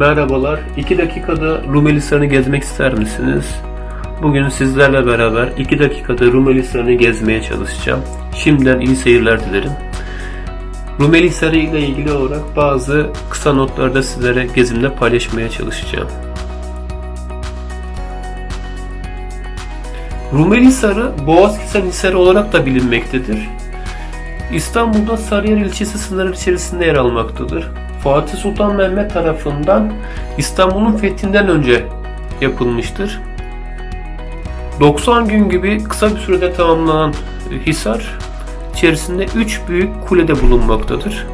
Merhabalar. 2 dakikada Rumeli Hisarı'nı gezmek ister misiniz? Bugün sizlerle beraber 2 dakikada Rumeli Hisarı'nı gezmeye çalışacağım. Şimdiden iyi seyirler dilerim. Rumeli Hisarı ile ilgili olarak bazı kısa notlarda sizlere gezimde paylaşmaya çalışacağım. Rumeli Hisarı Boğazkesen Hisarı olarak da bilinmektedir. İstanbul'da Sarıyer ilçesi sınırı içerisinde yer almaktadır. Fatih Sultan Mehmet tarafından İstanbul'un fethinden önce yapılmıştır. 90 gün gibi kısa bir sürede tamamlanan Hisar içerisinde 3 büyük kulede bulunmaktadır.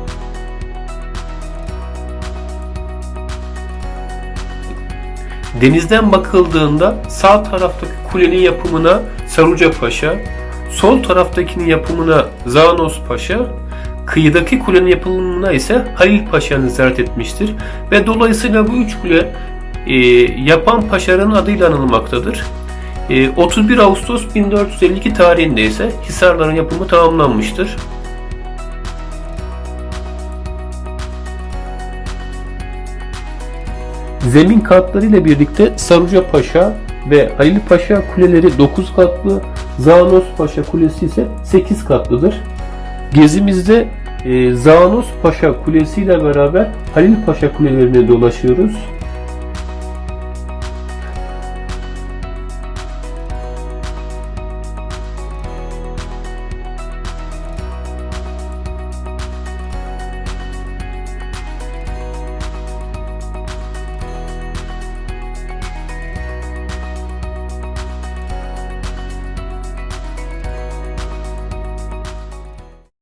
Denizden bakıldığında sağ taraftaki kulenin yapımına Saruca Paşa, sol taraftakinin yapımına Zanos Paşa, kıyıdaki kulenin yapımına ise Halil Paşa nezaret etmiştir. Ve dolayısıyla bu üç kule e, yapan paşaların adıyla anılmaktadır. E, 31 Ağustos 1452 tarihinde ise Hisarların yapımı tamamlanmıştır. Zemin katları ile birlikte Saruca Paşa ve Halil Paşa kuleleri 9 katlı, Zanos Paşa kulesi ise 8 katlıdır. Gezimizde e, Zanos Paşa kulesi ile beraber Halil Paşa kulelerine dolaşıyoruz.